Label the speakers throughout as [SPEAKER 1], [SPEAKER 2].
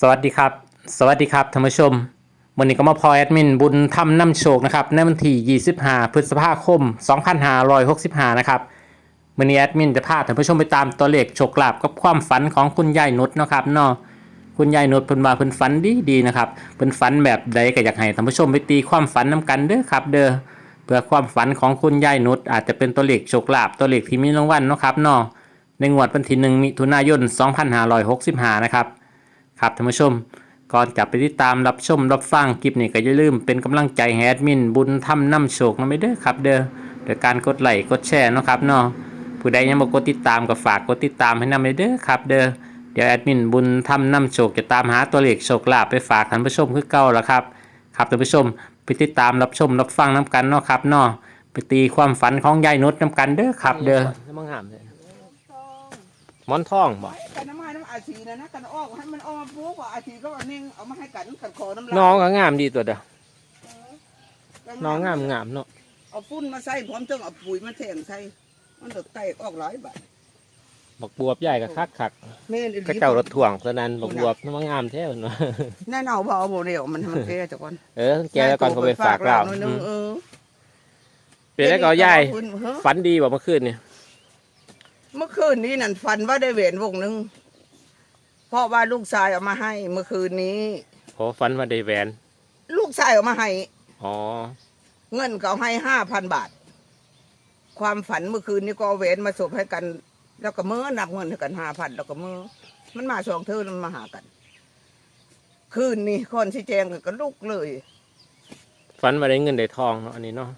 [SPEAKER 1] สวัสดีครับ สวัสดีครับท่านผู้ชม วันนี้ก็มาพอแอดมินบุญทำน้ำโชคนะครับในวันที่ 25 พฤษภาคม 2565 นะครับวันนี้แอดมินจะพาท่านผู้ชมไปตามตัวเลขโชคลาภกับความฝันของคุณยายนุชนะครับเนาะคุณยายนุชเพิ่นว่าเพิ่นฝันดีดีนะครับเพิ่นฝันแบบใดก็อยากให้ท่านผู้ชมไปตีความฝันนํกันเด้อครับ เด้อเพื่อความฝันของคุณยายนุชอาจจะเป็นตัวเลขโชคลาภตัวเลขที่มีรางวัลเนาะครับเนาะในงวดวันที่1มิถุนายน 2565 นะครับ ครับท่านผู้ชม ก่อนจะไปติดตามรับชมรับฟังคลิปนี้ก็อย่าลืมเป็นกำลังใจแอดมิน บุญทำนำโชคนะไม่เด้อครับ เด้อโดยการกดไลค์กดแชร์นะครับเนาะผู้ใดยังบ่กดติดตามก็ฝากกดติดตามให้นำเด้อครับ เด้อเดี๋ยวแอดมินบุญทำนำโชคจะตามหาตัวเลขโชคลาภไปฝากท่านผู้ชมคือเก่าแล้วครับครับท่านผู้ชมไปติดตามรับชมรับฟังน้กันเนาะครับเนาะไปตีความฝันของยายนุชน้กันเด้อครับ เด้อ
[SPEAKER 2] มังหามเลยมอนทองบ่
[SPEAKER 3] ไอ้กันน้ำมันน้ำ อาชีนะนะกันออกให้มันออกมาปุ๊บว่าอาชีก็ว่านิ่งเอามาให้กันกันขอน้ำลาย
[SPEAKER 2] น้องก็งามดีตัวเดียว
[SPEAKER 3] กัน
[SPEAKER 2] น้องงามงามเนาะ
[SPEAKER 3] เอาฟุ้นมาใส่พร้อมจังเอาปุ๋ยมาแทงใส่มันตกแตกออกหลายบาท
[SPEAKER 2] บักบวบใหญ่กับคักคัก
[SPEAKER 3] แม่นอีหลี
[SPEAKER 2] ก็เจ้ารถถ่วงสนั้นบักบวบน้ำงามแท้เนาะ
[SPEAKER 3] แน่นเอาบ่เอาบ่เดียวมันให้มันแก่จากก่อน
[SPEAKER 2] เออแกแล้วก่อนเขาไปฝากเรา
[SPEAKER 3] หน่อยนึงเออ
[SPEAKER 2] เป็นแล้วก็ยาย
[SPEAKER 3] เพิ่นเฮ้อ
[SPEAKER 2] ฝันดีบ่เมื่อคืนนี่
[SPEAKER 3] เมื่อคืนนี้นั่นฝันว่าได้เหรียญวงหนึง เพราะว่าลูกชายเอามาให้เมื่อคืนนี้
[SPEAKER 2] โอ้ฝันว่าได้แหวน
[SPEAKER 3] ลูกชายเอามาให้
[SPEAKER 2] อ๋อ
[SPEAKER 3] เงินเขาให้ห้าพันบาท ความฝันเมื่อคืนนี้ก็เอาแหวนมาสบให้กัน แล้วก็เมื่อนับเงินให้กันห้าพันแล้วก็เมื่อมันมาสองเธอมันมาหากัน คืนนี้คนที่แจงก็ลุกเลย
[SPEAKER 2] ฝันว่าได้เงินได้ทองเนาะอันนี้เนาะ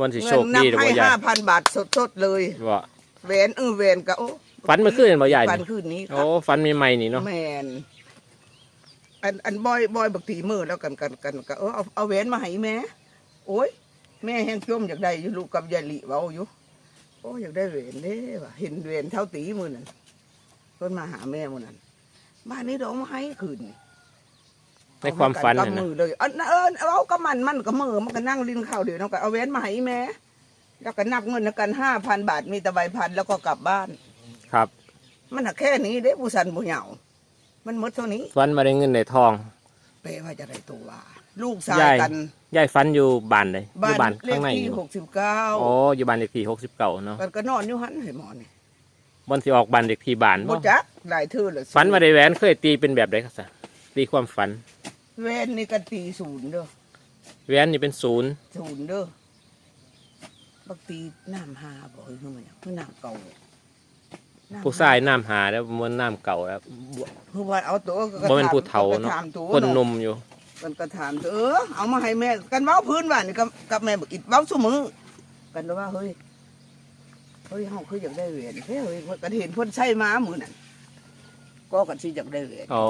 [SPEAKER 2] วันสิโช
[SPEAKER 3] เงิ
[SPEAKER 2] คน
[SPEAKER 3] นั
[SPEAKER 2] ดีหรือ
[SPEAKER 3] ให้
[SPEAKER 2] บ่ยา
[SPEAKER 3] ห้ายพันบาทสดๆเลย
[SPEAKER 2] บ่
[SPEAKER 3] แหวนเออแหวนก็โอ้
[SPEAKER 2] ฝันเมื่อคืนบ่ยาย
[SPEAKER 3] ฝัน
[SPEAKER 2] นี่
[SPEAKER 3] คืนนี้ค
[SPEAKER 2] โอ้
[SPEAKER 3] รับ
[SPEAKER 2] ฝันใหม่ๆนี่เนาะ
[SPEAKER 3] แมนอันอันบอยบอยบักตีมือแล้วกันกันกันก็เออเอาเอาแหวนมาให้แม่โอ้ยแม่แห้งจมอยากได้อยู่ลูกกับยายหลีเว้าอยู่โอ้อยากได้เหรียญเด้ว่ะเห็นเหรียญเท่าตีมือนั่นเพิ่นมาหาแม่มือนั่นบ้านนี้ดอกไม้คืนนี่
[SPEAKER 2] ในความฝัน
[SPEAKER 3] เอา
[SPEAKER 2] น่ะ
[SPEAKER 3] ให้กั
[SPEAKER 2] นะ
[SPEAKER 3] มือเลยอันเออเอาก็มันมันก็มือมันก็นั่งลิ้นข้าวเดี๋ยวน้องก็เอาแหวนมาให้แม่แล้วก็นับเงินกันห้าพันบาทมีแต่ใบพันแล้วก็กลับบ้าน
[SPEAKER 2] ครับ
[SPEAKER 3] มันน่ะแค่นี้เด้ผู้สันผู้เหยามันหมดเท่านี้
[SPEAKER 2] ฝันว่าได้เงินได้ทอง
[SPEAKER 3] แปลว่าจะได้ตัวว่าลูกชาย
[SPEAKER 2] ยาย
[SPEAKER 3] กัน
[SPEAKER 2] ยายฝันอยู่บ้านใดอยู่บ้าน
[SPEAKER 3] เล
[SPEAKER 2] ข้า
[SPEAKER 3] ข
[SPEAKER 2] งใน
[SPEAKER 3] ที่
[SPEAKER 2] อยู่
[SPEAKER 3] หกสิบเก้า
[SPEAKER 2] อ๋ออยู่บ้านเลขที่69เนาะ
[SPEAKER 3] กันก็นอนอยู่หันให้หมอนี่
[SPEAKER 2] บนสิออกบ้านเลขที่บ้าน
[SPEAKER 3] บ่
[SPEAKER 2] บ่
[SPEAKER 3] จักหลายเทื่อเลย
[SPEAKER 2] ฝันว่าได้แหวนเคยตีเป็นแบบใดครับสะตีความฝัน
[SPEAKER 3] เวนนี่ก็ตีศูนย์เด้อ
[SPEAKER 2] แหวนนี่เป็นศูนย์
[SPEAKER 3] ศูนย์เด้อบักตีน้ำหาบ่เฮ้ยคือมันหยังคือน้ำเก่าน้ำ
[SPEAKER 2] ผู้ชายน้ำหาแล้วมันน้ำเก่าแล้ว
[SPEAKER 3] คือว่าเอาตัวก็
[SPEAKER 2] บ่เป็น
[SPEAKER 3] ถม
[SPEAKER 2] ผู้เฒ่าเนาะ
[SPEAKER 3] ก็ถมตัว
[SPEAKER 2] คนห
[SPEAKER 3] เาะ
[SPEAKER 2] นุ่มอยู่
[SPEAKER 3] กันก็ถามตัวเออเอามาให้แม่กันเว้าพื้นว่านี่กับกับแม่บักอิดเว้าซุมือกันว่าเฮ้ยเฮ้ยเฮาคืออยากได้เหรียญเฮ้ยเฮ้ยกันเห็นเพิ่นใช้ม้ามือนั่นก็กันสิอยากได้เหรียญ
[SPEAKER 2] อ๋อ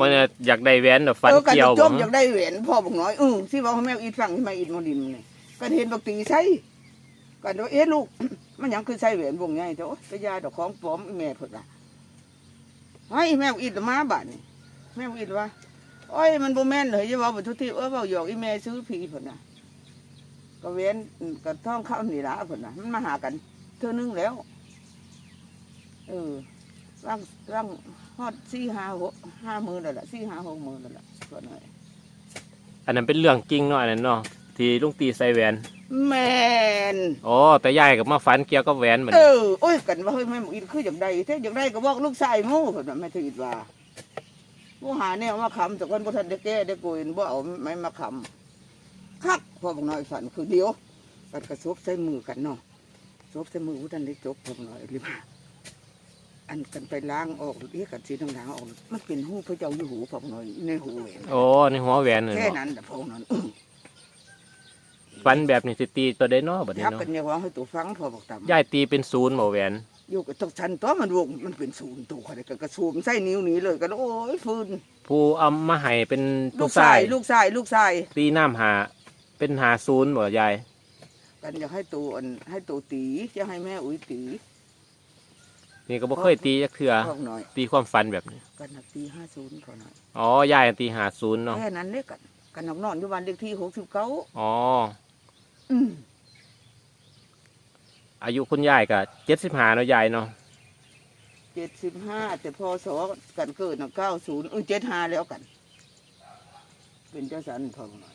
[SPEAKER 2] มันอยากได้แหวนแบบฟัน
[SPEAKER 3] เออกัน
[SPEAKER 2] เกี่ยว
[SPEAKER 3] จ
[SPEAKER 2] บ่
[SPEAKER 3] มอยากได้เหรียญพ่อบอกน้อยเออสิเว้าให้แม่อิดฟังที่มาอิดมาดิมนี่กันเห็นบักตีใช้กันว่าเอ๊ะลูก มันยังคือใช้เหรียญวงใหญ่เถอะโอ๊ยกระยาดอกของปลอมอีแม่เพิ่นล่ะให้แม่อิดมาบาดนี่แม่อิดว่าโอ้ยมันบ่แม่นเลยอย่ว่าบ่ทุกทีเออเว้าหยอกอีแม่ซื้อผีเพิ่นน่ะก็เว้นก็ท่องเข้านี่ล่ะเพิ่นน่ะมันมาหากันเทื่อนึงแล้ว เออร่างร่างฮอด4 5 6 5มื้อแหล้วล่ะ4 5 6มื้อแล้วล่ะส่วนหน้อย
[SPEAKER 2] อันนั้นเป็นเรื่องจริงเนาะอันนั้นเนาะที่ลุงตีใส่แหวน
[SPEAKER 3] แม่น
[SPEAKER 2] อ๋อแต่ยายกับมาฝันเกี่ยวกับแหวนเหมือน
[SPEAKER 3] เออโอ้ยกันว่าเฮ้ยแม่บ่อินคือจังได๋แท้จังไดก็บอกลูกชายหมู่เพิ่นน่ะแม่ถือว่าบ่หาแนวมาค้ำแต่คนบ่ทันได้แก้ได้โกยบ่เอาไม้มาค้ำคักพอบอกน้อยฝันคือเดียวกันกระซบใส่มือกันเนาะซบใส่มือผู้ทันได้จบผมหน่อยริมาอันกันไปล้างออกเรียกกันสีล้างๆออก มันเป็นหูพระเจ้าอยู่หูผมหน่อยในหูแหวน
[SPEAKER 2] โอ้ในหัวแหวนเลย
[SPEAKER 3] แค่
[SPEAKER 2] เนาะ
[SPEAKER 3] นั้นแต่พงนั้นอื้อ
[SPEAKER 2] ฝันแบบนี้สิตีตัวได้เนาะบัดนี้
[SPEAKER 3] ทัก
[SPEAKER 2] เนาะ
[SPEAKER 3] กันเนี่ยว่าให้ตัวฟังพอบอกตาม
[SPEAKER 2] ยายตีเป็นศูนย์บ่แหวน
[SPEAKER 3] อยู่กับตกชันตัวมันวงมันเป็นศูนย์ตัวอะไรกันกระสูมใส่นิ้วนี้เลยกันโอ้ยฟืน
[SPEAKER 2] ผู้เอามาให้เป็น
[SPEAKER 3] ลู
[SPEAKER 2] ผู้
[SPEAKER 3] ก
[SPEAKER 2] ชา
[SPEAKER 3] ชายยลูกชายลูกชาย
[SPEAKER 2] ตีน้ำหา เป็นหาศูนย์บ่ยาย
[SPEAKER 3] กันอยากให้ตัวอันให้ตัวตีจะให้แม่อุ้ยตี
[SPEAKER 2] นี่ก็บ่เคยตีจักเทื่อ
[SPEAKER 3] พอกหน่อย
[SPEAKER 2] ตีความฝันแบบนี้
[SPEAKER 3] กันนักตีห้าศูนย์พอหน่อย
[SPEAKER 2] อ๋อยายตีหาศูนย์เนาะ
[SPEAKER 3] แค่นั้นเลยกันกันนอนนอนอยู่บ้านเลขที่หกสิบเก้า
[SPEAKER 2] อ๋อ
[SPEAKER 3] อืม
[SPEAKER 2] อายุคุณยายก็75เนาะยายเนาะ
[SPEAKER 3] เเจ็ดสิบห้าแต่พอสอกันเกิดนะเก้าศูนย์อุ้ยเจ็ดห้าแล้วกัน เป็นเจ้าสันพอหน่อย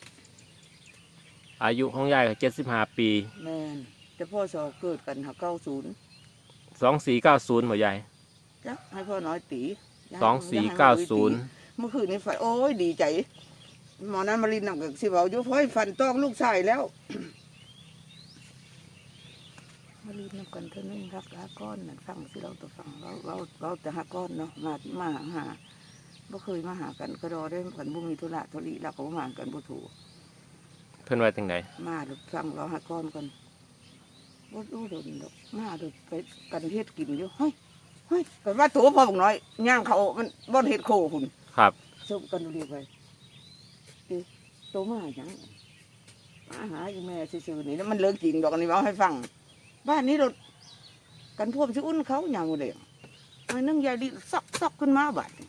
[SPEAKER 2] อายุของยายก็เจ็ดสิบห้าปี
[SPEAKER 3] แม่นแต่พ่อสอเกิดกันหาเก้าศูนย์
[SPEAKER 2] สองสี่เก้าศูนย์บ่ยาย
[SPEAKER 3] จ้ะให้พ่อน้อยตีย่า
[SPEAKER 2] สองสี่
[SPEAKER 3] ให้
[SPEAKER 2] เก้า
[SPEAKER 3] ให้
[SPEAKER 2] ศูนย์
[SPEAKER 3] เมื่อคืนนี้ฝันโอ้ยดีใจหมอนั้นมาลินนำกับสิเบาอยู่เฮ้ยฝันต้องลูกชายแล้ว มาลินนำกันเท่านึงรักหาก้อนนั่นฟังสิเราตัวฟังเราเราเราแต่หาก้อนเนาะมามาหาหาบ่เคยมาหากันก็รอได้กันบ่มีธุระธุริเราก็บ่มาหากันบ่ถูก
[SPEAKER 2] เพิ่นว่าจังได
[SPEAKER 3] มาดูฟังเราหาก้อนกันบ่รู้โดนดอกมาดูไปกันเฮ็ดกินอยู่เฮ้ยเฮ้ยก็ว่าตัวพ่อบอกน้อยย่างเขามันบ่เฮ็ดโคพุ่น
[SPEAKER 2] ครับ
[SPEAKER 3] ซุบกันดูดีไปอีตัวมาหยังมาหาอยู่แม่ซื่อๆนี่แล้วมันเลิกจริงดอกอันนี้เอาให้ฟัง บ้านนี้เรากันพวกสิอุ่นเขาอย่างหมดเลยมันนึงยายดิซอกซอกขึ้นมาบัดนี้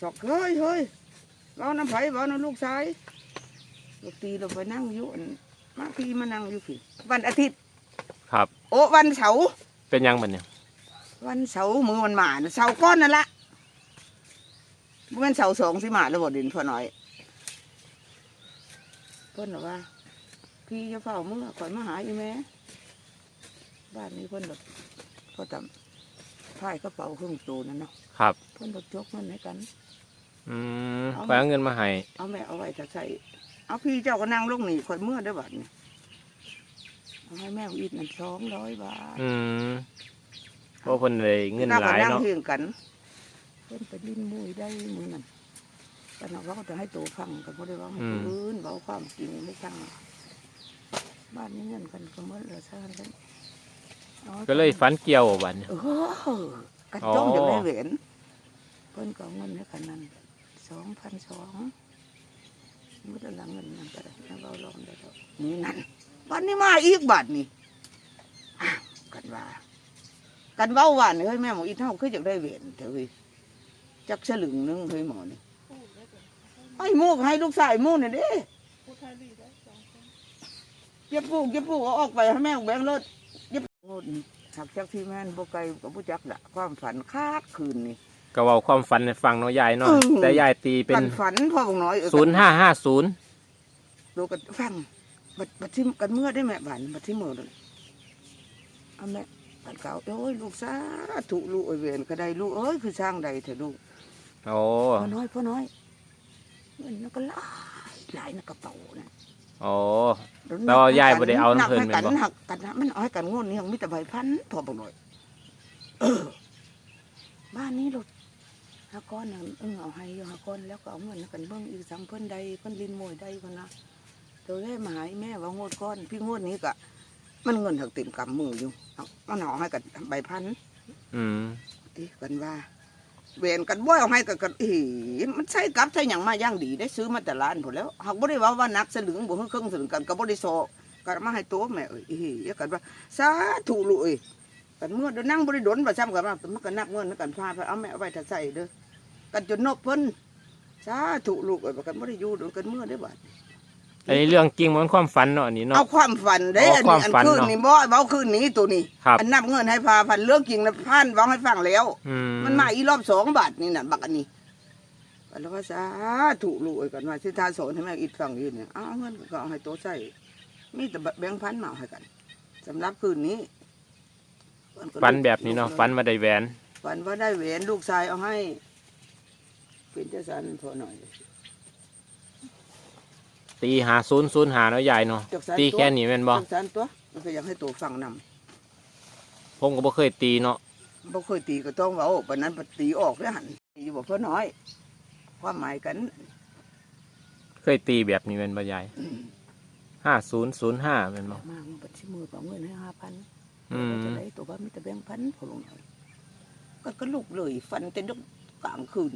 [SPEAKER 3] ซอกเฮ้ยเฮ้ยเราน้ำไผ่เราน้ำลูกชายลูกตีเราไปนั่งอยู่อั่นมาพี่มานั่งอยู่พี่วันอาทิตย์
[SPEAKER 2] ครับ
[SPEAKER 3] โอ้วันเสาร์
[SPEAKER 2] เป็นยังบัดเนี่ย
[SPEAKER 3] วันเสาร์มือมันมาน่ะเสาร์ก้อนนั่นละบ่แมันเสาร์สองสิมาแล้วบ่ดินพ่อน้อยเพิ่นบอกว่า พี่จะเฝ้าเมื่อก่อนมาหาอีแม่ บ้านนี้เพิ่นแบบพอจำพ่ายกระเป๋าเครื่องตูนั่นเนาะ
[SPEAKER 2] ครับ
[SPEAKER 3] เพิ่นแบบยกเงินให้กัน
[SPEAKER 2] อืม
[SPEAKER 3] เอา
[SPEAKER 2] ไปเอาเงินมาให้
[SPEAKER 3] เอาแม่เอาไว้จะใส่เอาพี่เจ้าก็นั่งลงหนีคนเมื่อได้อบัดนี่เอาให้แม่อีกนั่นสองร้อยบาท
[SPEAKER 2] อืมเพราะเพิ่นเลยเงินหลาย
[SPEAKER 3] นั่ง
[SPEAKER 2] เนาะ
[SPEAKER 3] เพียงกัน เพิ่นไปลิ้นมุยได้มือนั่นกันเราก็จะให้ตัวฟังกันเพราะได้ว่าให้คนอื่นเบาความจริงไม่ช่างบ้านนี้เงินกันก็เมื่อเหลือซ่านกันอา
[SPEAKER 2] ก็เลยฝันเกี่ยวบัดเนี่ย
[SPEAKER 3] เออกันจ้อง
[SPEAKER 2] อ๋อ
[SPEAKER 3] จะได้เหรียญเพิ่นก็เอาเงินให้กันนั่นสองพันสองมุดหลังเงินนั่นก็ได้แล้วเราลองได้แล้วนี่นั่นวันนี้มาอีกบาทนี่อ้าวกันว่า กันเว้าหวานเฮ้ยแม่หมออีเท่าคืออยากได้เหรียญเถอะเว้ยจักสลึงหนึงเฮ้ยหมอนี่ไอ้หมูกให้ลูกชายหมูนี่เด้เจ็บปูกเจ็บปูกเอาออกไปให้แม่แบงค์รถเจ็ บงดนี่หักจากที่แม่นบ่ไกลกับผู้จักละความฝันคาดคืนนี่
[SPEAKER 2] ก็เว้าความฝันให้ฟังเนาะยายเนาะ
[SPEAKER 3] อืม
[SPEAKER 2] แต่ยายตีเป็น
[SPEAKER 3] กันฝันพ่อบอกน้อยเออ
[SPEAKER 2] ศูนย์ห้าห้าศูนย์
[SPEAKER 3] ดูกันฟังบัดบัดที่กันเมื่อได้แม่บันบัดที่เมื่อนั่นเอาแม่บัดเก่าโอ้ยลูกสาธุลูกเอ้ยเวรก็ได้ลูกเอ้ยคือสร้างใดเถอะลูก
[SPEAKER 2] โอ้
[SPEAKER 3] พ่อน้อยพ่อน้อยเงินนั่นก็หลายหลายในกระเป๋านั่น
[SPEAKER 2] โอ้แล้วยายบ่ได้เอา
[SPEAKER 3] หนัก
[SPEAKER 2] เพิ่น
[SPEAKER 3] ให้กัน
[SPEAKER 2] แม่นบ่
[SPEAKER 3] หักกันนะมันเอาให้กันงวดนี้ยังมีแต่ใบพันพอบอกหน่อยเออบ้านนี้รถห้าก้อนน่ะเออเอาให้อยู่ห้าก้อนแล้วก็เอาเงินให้กันเบิ่งอีกสังเพิ่นใดเพิ่นลินมวยใดเพิ่นนะตัวแรกมาหายแม่ว่างวดก้อนพี่งวดนี้ก็มันเงินถักเต็มกำมืออยู่เอามันเอาให้กันใบพัน
[SPEAKER 2] อืม
[SPEAKER 3] อีกันว่า เวรกันบ่อยเอาให้กันกันอีมันใช่กับใช่หยังมาย่างดีได้ซื้อมาแต่ร้านผลแล้วหากบ่ได้ว่าว่านักสลึงบ่คือเครื่องสลึงกันก็บ่ได้โซกันมาให้ตัวแม่เอ้ยอีกันว่าสาธุลูกเอ้ยกันเมื่อเดินนั่งบ่ได้ดนประจำกันว่ามันก็นับเงินกันพาไปเอาแม่เอาไว้ถ้าใส่เด้อกันจนนกเพิ่นสาธุลูกเอ้ยกันบ่ได้อยู่ดนกันเมื่อได้บาด
[SPEAKER 2] อันนี้เรื่องจริงมันความฝันเนาะอันนี้เนาะ
[SPEAKER 3] เอาความฝันเด้
[SPEAKER 2] อ๋อ
[SPEAKER 3] อัน
[SPEAKER 2] ควา
[SPEAKER 3] นี้
[SPEAKER 2] ม
[SPEAKER 3] อัน
[SPEAKER 2] ฝัน
[SPEAKER 3] คืน
[SPEAKER 2] เนาะ
[SPEAKER 3] นี่บ่เว้าคืนนี้ตัวนี้
[SPEAKER 2] ครับ
[SPEAKER 3] อันนับเงินให้พาพันเรื่องจริงนะพานเว้าให้ฟังแล้ว
[SPEAKER 2] อืม
[SPEAKER 3] มันมาอีรอบสองบาทนี่น่ะบักอันนี้กันแล้วว่าสาถูกลูกไอ้กันว่าสิทาสอนให้แม่อีกฝั่งยืนเนี่ยเอาเงินก็เอาให้โตใส่มีแต่แบงค์พันมาเอาให้กันสำหรับคืนนี้
[SPEAKER 2] ฝันแบบนี้เนาะฝันมาได้แหวน
[SPEAKER 3] ฝันว่าได้แหวนลูกชายเอาให้เป็นเจ้าสันพอหน่อย
[SPEAKER 2] ตีหาศูนย์ศูนย์หาเนาะยายเนาะ
[SPEAKER 3] จักสัน
[SPEAKER 2] ตี
[SPEAKER 3] ตัว
[SPEAKER 2] แค่นี้แม่นบ่
[SPEAKER 3] เจ้าสันตัว มันก็อยากให้ตัวฟังนำ
[SPEAKER 2] ผมก็บ่เคยตีเนาะ
[SPEAKER 3] บ่เคยตีก็ต้องเว้าปานนั้นปตีออกแล้วหันตีอยู่บ่เพิ่นน้อย ความหมายกัน
[SPEAKER 2] เคยตีแบบนี้แม่นบ่ยายห้าศูนย์ศูนย์ห้าแม่นบ่
[SPEAKER 3] มามันปัดชิมือเอาเงินให้ห้าพัน
[SPEAKER 2] อืม
[SPEAKER 3] จะได้ตัวบ้านมีแต่แบงค์พันพอลงหน่อยก็กระลุกเลย ฟันเต็นดกกลางคืน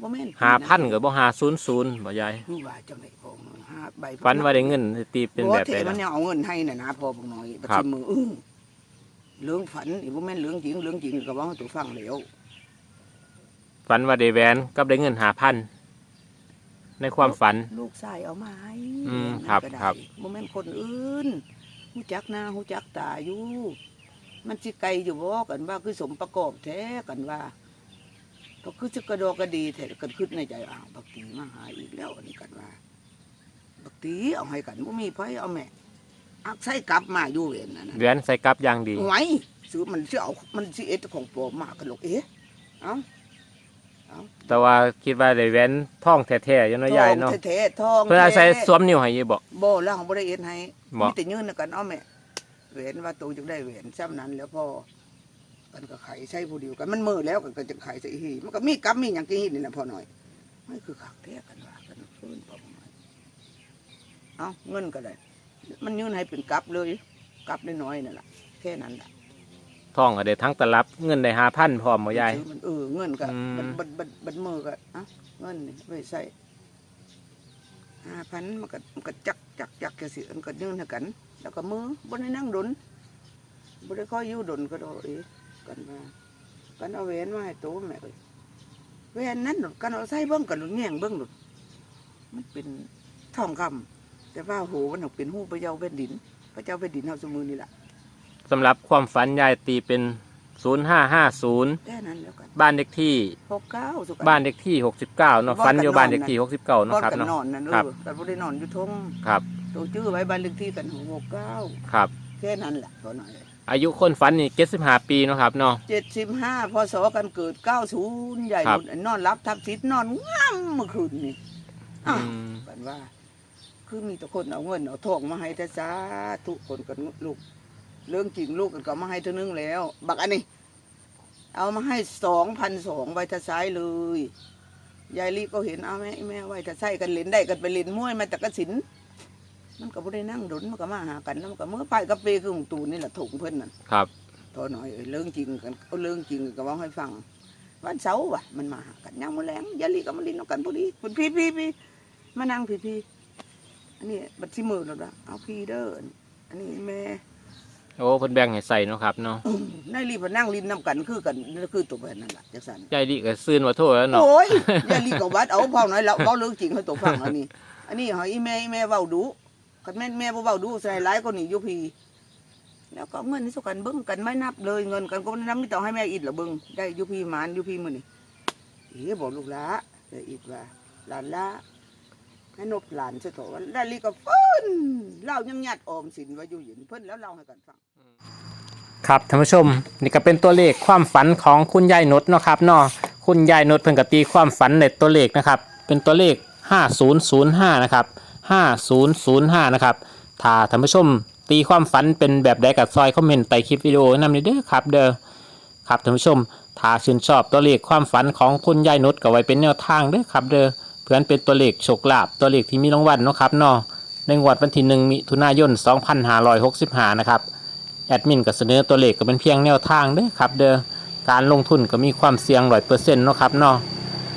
[SPEAKER 3] บ่แม่น
[SPEAKER 2] หาพันกับบ่หาศูนย์ศูนย์บ่ยาย
[SPEAKER 3] นี่ว่าจังไดพอหา ใบ
[SPEAKER 2] ฝันว่าได้เงินตีเป็นแบบ
[SPEAKER 3] เท
[SPEAKER 2] ใด
[SPEAKER 3] มั
[SPEAKER 2] ล่ะ
[SPEAKER 3] นเนี่ยเอาเงินให้น่ะนะพอบอกหน่อยปัด
[SPEAKER 2] ครับ
[SPEAKER 3] ชิมืออื้อเรื่องฝันอีบ่แม่นเรื่องจริงเรื่องจริงก็เว่าให้ตัวฟังแล้ว
[SPEAKER 2] ฝันว่าได้แหวนกับได้เงินหาพันในความฝัน
[SPEAKER 3] ลูกชายเอามาให้
[SPEAKER 2] อืม
[SPEAKER 3] แม่นั่น
[SPEAKER 2] ครับ
[SPEAKER 3] ก็ได้
[SPEAKER 2] ครับ
[SPEAKER 3] บ่แม่นคนอื่นฮู้จักหน้าฮู้จักตาอยู่ มันสิไกลอยู่บ่กันว่าคือสมประกอบแท้กันว่าก็คือจะกระดอกกระดีแท้กันขึ้นในใจอ้าวบักตีมาหาอีกแล้วอันนี้กันว่าบัก ตีเอาให้กันบ่มีไผเอาแม่อักใส่กลับมาอยู่เวนนั่นน่ะ
[SPEAKER 2] แหวนใส่กลับอย่างดี
[SPEAKER 3] ไว้ซื้อมันสิเอามันสิเอ็ดของปลอมมากันหรอกเอ๊ะเอ้า
[SPEAKER 2] แต่ว่าคิดว่าได้แหวนทองแท้ๆอยู่เนาะยายเนาะ
[SPEAKER 3] ทองแท้ๆทอง
[SPEAKER 2] เพิ่นอาศัย
[SPEAKER 3] แท้
[SPEAKER 2] สวมนิ้วให้ยีบ่
[SPEAKER 3] บ่แล้วของบ่ได้เอ็ดให้
[SPEAKER 2] บ่
[SPEAKER 3] มีแต่ยืนนำกันเอาแม่แหวนว่าตูจังได้แหวนซ้ำนั้นแล้วพอกันก็ไขใช้ผู้เดียวกันมันมือแล้วกันก็จะไขใส่หีมันก็มีกับมีหยังกินนี่นะพอหน่อยไม่คือขักแท้กันว่ากันฟื้นพอประมาณ เอาเงินก็ได้ มันยืนให้เป็นกับเลยกับน้อยๆนั่นแหละแค่นั้นแหละ
[SPEAKER 2] ทองก็ได้ทั้งตลับเงินได้5,000พร้อมบ่ยาย
[SPEAKER 3] ซื้อมันเออเงินก็
[SPEAKER 2] อืม
[SPEAKER 3] บัดบัดบัดบัดมือก็อะเงินนี่ไว้ใส่ห้าพันมันก็มันก็จักจักจักแค่สิมันก็ยืนให้กัน แล้วก็มือบนได้นั่งดนบนได้ข้อยอยู่ดนก็โดดเองกันมากันเอาแหวนมาให้โตแม่เลยแหวนนั้นหนุกันเอาใส่เบิ้งกันหนุแง่งเบิ้งหนุมันเป็นทองคำ แต่ว่าหูมันหนเป็นหูพระเจ้าแผ่นดิน พระเจ้าแผ่นดินเฮาสมือนี่แหละ
[SPEAKER 2] สำหรับความฝันยายตีเป็น 0550
[SPEAKER 3] แค่นั้นแล้วกัน
[SPEAKER 2] บ้านเลขที่
[SPEAKER 3] หกเก้าสุข
[SPEAKER 2] บ้านเลขที่ 69เนาะฝันอยู่บ้านเลขที่ 69
[SPEAKER 3] ก่อ
[SPEAKER 2] เนาะ
[SPEAKER 3] น
[SPEAKER 2] ครับ
[SPEAKER 3] กัน
[SPEAKER 2] เนาะ
[SPEAKER 3] นอนนั่นเอ
[SPEAKER 2] ครับ
[SPEAKER 3] อแต่บ่ได้นอนอยู่ทง
[SPEAKER 2] ครับ
[SPEAKER 3] ตัวชื่อไว้บ้านเลขที่กันหกเก้า
[SPEAKER 2] ครับ
[SPEAKER 3] แค่นั้นแหละตัวหน่อย
[SPEAKER 2] อายุคนฝันนี่75ปีเนาะครับเนาะ
[SPEAKER 3] เจ็ดสิบห้าพศกันเกิดเก้าศูนย์ใหญ่
[SPEAKER 2] ครับ
[SPEAKER 3] หมดนอนรับทับทิศนอนง่ามเมื่อคืนนี่อ้าว
[SPEAKER 2] อืม
[SPEAKER 3] กันว่า คือมีแต่คนเอาเงินเอาทองมาให้แต่สาทุกคนกันลูก เรื่องจริงลูกกันก็มาให้เท่านึงแล้ว บักอันนี้ เอามาให้สองพันสองใบทะซ้ายเลย ยายลีก็เห็นเอาแม่แม่ไว้ทะซ้ายกันเล่นได้กันไปเล่นมวยมาแต่กระสิน มันก็บ่ได้นั่งดนมันก็มาหากันแล้วมันก็เมื่อไปกับเปคือของตูนี่แหละถุงเพิ่นนั่น
[SPEAKER 2] ครับ
[SPEAKER 3] ทอหน่อยเอ้ยเรื่องจริงกันเอาเรื่องจริงก็เว่าให้ฟังวันเสาร์ว่ะมันมาหากันยังมือแรงยายลีก็มาลินเอากันพอดีคุณพี่พี่พี่มานั่งพี่พี่ อันนี้บัตรที่มือแล้วละเอาพี่เด้ออันนี้แม่
[SPEAKER 2] โอ้เพิ่นแบ่งให้ใส่เนาะครับเนาะ
[SPEAKER 3] อืมนายรีบมานั่งลินน้ำกันคือกันคือตัวแบบนั้นแหละจังสัน
[SPEAKER 2] ยายดิก็ซื่นว่าโทษแล้วเนาะ
[SPEAKER 3] โอ้ยยายลีก็วัดเอาพ่อน้อยแล้วเว้าเรื่องจริงให้ตัวฟังอันนี้ อันนี้หอยอีแม่อีแม่เว้าดูกันแม่แม่บ่เว้าดูใส่ร้ายก็หนีอยู่พี่แล้วก็เอาเงินนี่สุกันเบิ้งกันไม่นับเลยเงินกันก็ไม่นับไม่ต้องให้แม่อิดละเบิ้งได้อยู่พี่หมานอยู่พี่มื้อนี่เอ๋บอกลูกหละเลยอิดว่าหลานละ ให้นบหลานเถอะว่าได้ลีก็ฟื้นเล่ายังยัดออมสินไว้อยู่หยินเพิ่นแล้วเล่าให้กันฟัง
[SPEAKER 1] ครับท่านผู้ชมนี่ก็เป็นตัวเลขความฝันของคุณยายนดเนาะครับเนาะคุณยายนดเพิ่นก็ตีความฝันในตัวเลขนะครับ เป็นตัวเลข 5005 นะครับ 5005 นะครับถ้าท่านผู้ชมตีความฝันเป็นแบบใดกับซอยคอมเมนต์ใต้คลิปวิดีโอนำเด้อครับ เด้อครับท่านผู้ชมถ้าชื่นชอบตัวเลขความฝันของคุณยายนดก็ไว้เป็นแนวทางเด้อครับเด้อ เพื่อนเป็นตัวเลขโชคลาภตัวเลขที่มีรางวัลเนาะครับเนาะในงวดวันที่1มิถุนายน 2565 นะครับ แอดมินก็เสนอตัวเลขก็เป็นเพียงแนวทางเด้อครับ เด้อการลงทุนก็มีความเสี่ยงร้อยเปอร์เซ็นต์นาะครับเนาะ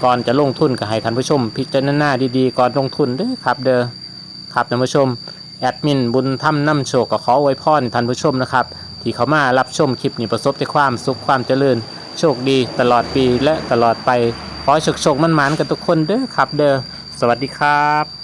[SPEAKER 1] ก่อนจะลงทุนก็ให้ท่านผู้ชม พิจารณาดีๆก่อนลงทุนเด้อครับ เด้อครับท่านผู้ชมแอดมินบุญทำน้ำโชคก็ขอไว้พรท่านผู้ชมนะครับ ที่เขามารับชมคลิปนี้ประสบแต่ความสุขความเจริญ โชคดีตลอดปีและตลอดไป ขอให้โชคๆมันๆกับทุกคนเด้อครับ เด้อสวัสดีครับ